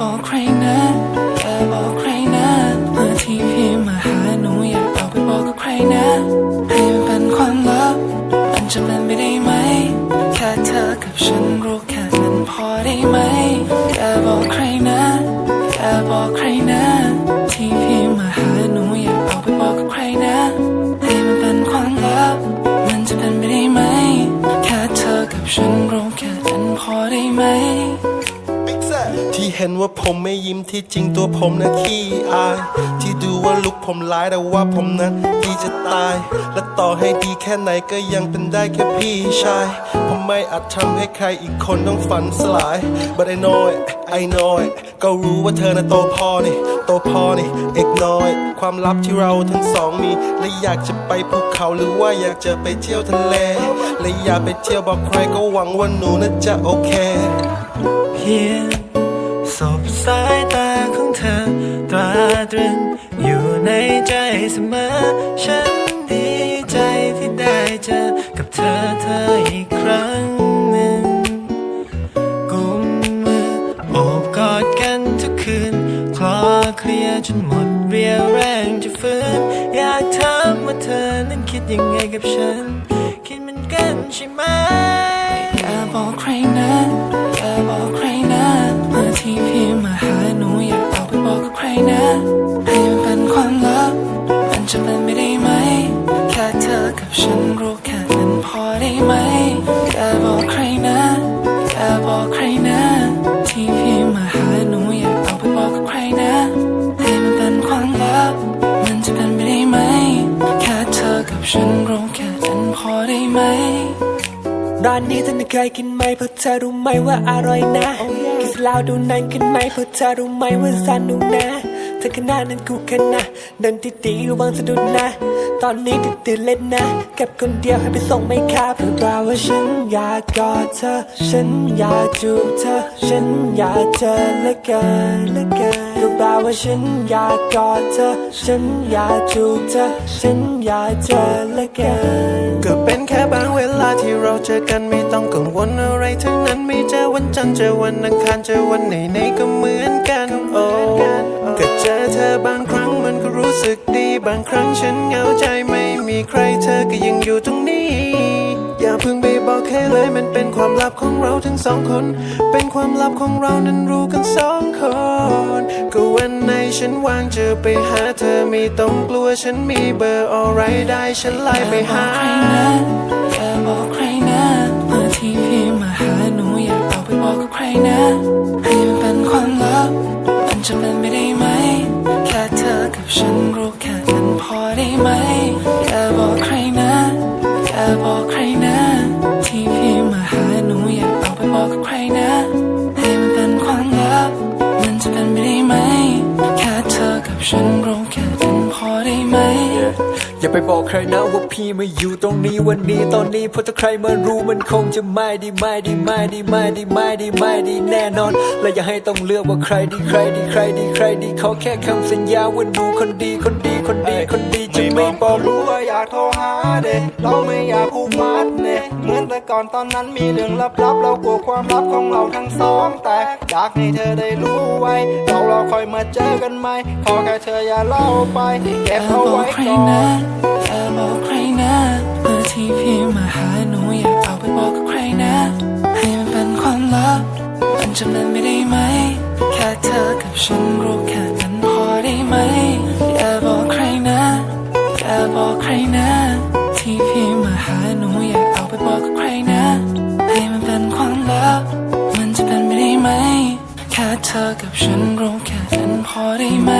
บอกใครนะอย่าบอกใครนะเมื่อที่พี่มาหาหนูอย่าเอาไปบอกกับใครนะ ให้มันเป็นความลับ มันจะเป็นไปได้ไหม แค่เธอกับฉันรู้แค่นั้นพอได้ไหมอย่าบอกใครนะอย่าบอกใครนะ ที่พี่มาหาหนูอย่าเอาไปบอกกับใครนะ ให้มันเป็นความลับ มันจะเป็นไปได้ไหม แค่เธอกับฉันรู้แค่นั้นพอได้ไหม ห็นว่าผมไม่ยิ้มที่จริงตัวผมนะขี้อาย ที่ดูว่าลุกผมร้ายแต่ว่าผมนั้นดีจะตาย และต่อให้ดีแค่ไหนก็ยังเป็นได้แค่พี่ชาย ผมไม่อาจทำให้ใครอีกคนต้องฝันสลาย but I know it I know it ก็รู้ว่าเธอน่ะโตพอนี่ โตพอนี่ ignore it ความลับที่เราทั้งสองมี และอยากจะไปภูเขาหรือว่าอยากจะไปเที่ยวทะเล และอยากไปเที่ยวบอกใครก็หวังว่าหนูน่าจะโอเค เพียง สบสายตาของเธอ ตราตรึงอยู่ในใจเสมอ ฉันดีใจที่ได้เจอ กับเธอเธออีกครั้งหนึ่งกุมมือโอบกอดกันทุกคืน คลอเคลียจนหมดเรียวแรงจะฟื้น อยากถามว่าเธอนั้นคิดยังไงกับฉัน คิดเหมันกันใช่ไหมอย่าบอกใครนะ นะ ให้มันเป็นความลับ มันจะเป็นไม่ได้ไหม แค่เธอกับฉันรู้แค่นั้นพอได้ไหมอย่าบอกใครนะอย่าบอกใครนะ ที่พี่มาหาหนูอย่าเอาไปบอกกับใครนะ ให้มันเป็นความลับ มันจะเป็นไปได้ไหม แค่เธอกับฉันรู้แค่นั้นพอได้ไหมร้านนี้เธอไม่เคยกินไหมเพราะเธอรู้ไหมว่าอร่อยนะกินเสร็จแล้วดูนานขึ้นไหมเพราะเธอรู้ไหมว่าสนุกนะเธอขนาดนั้นกูขนาดเดินติดีๆระวังสะดุดนะ ตอนนี้ตื่นเล่นนะเกับคนเดียวให้ไปส่งไหมครับเพราะเปล่าว่าฉันอยากกอดเธอ ฉันอยากจูบเธอ ฉันอยากเจอเหลือเกินเหลือเกินก็แปลว่าฉันอยากกอดเธอฉันอยากจูบเธอฉันอยากเจอเหลือเกินก็เป็นแค่บางเวลาที่เราเจอกันไม่ต้องกังวล นจันทร์เจอวันอังคารเจอวันไหนไหนๆก็เหมือนกันโอ้ก็เจอเธอบางครั้งมันก็รู้สึกดี บางครั้งฉันเหงาใจไม่มีใครเธอก็ยังอยู่ตรงนี้ อย่าเพิ่งไปบอกใครเลยมันเป็นความลับของเราทั้งสองคน เป็นความลับของเรานั้นรู้กันสองคน ก็วันไหนฉันว่างจะไปหาเธอไม่ต้องกลัวฉันมีเบอร์อะไรได้ฉันไลน์ไปหาอย่าบอกใครนะเมื่อที่พี่มาหาหนูอย่าเอาไปบอก อย่าไปบอกใครนะว่าพี่ไม่อยู่ตรงนี้วันนี้ตอนนี้เพราะถ้าใครมารู้มันคงจะไม่ดีไม่ดีไม่ดีไม่ดีไม่ดีไม่ดีแน่นอน และอย่าให้ต้องเลือกว่าใครดีใครดีใครดีใครดีขอแค่คำสัญญาว่าดูคนดีคนดีคนดีคนดี ไม่บอรู้ว่าอยากโทรหาเด็กเราไม่อยากผูกมัดเด็กเหมือนแต่ก่อนตอนนั้นมีเรื่องลับๆเรากลัวความลับของเราทั้งสอง แต่อยากให้เธอได้รู้ไว้ เราเราคอยมาเจอกันไหมขอแค่เธออย่าเล่าไปเก็บเอาบอไว้กใครก่อนะอย่บอกใครนะเมื่อที่พี่มาหาหนูอย่าเอาไปบอกกับใครนะ ให้มันเป็นความลับมันจะเป็นไม่ได้ไหม แค่เธอกับฉันรู้แค่นั้นพอได้ไหม ธอกับฉันรู้แค่นั้นพอได้ไหม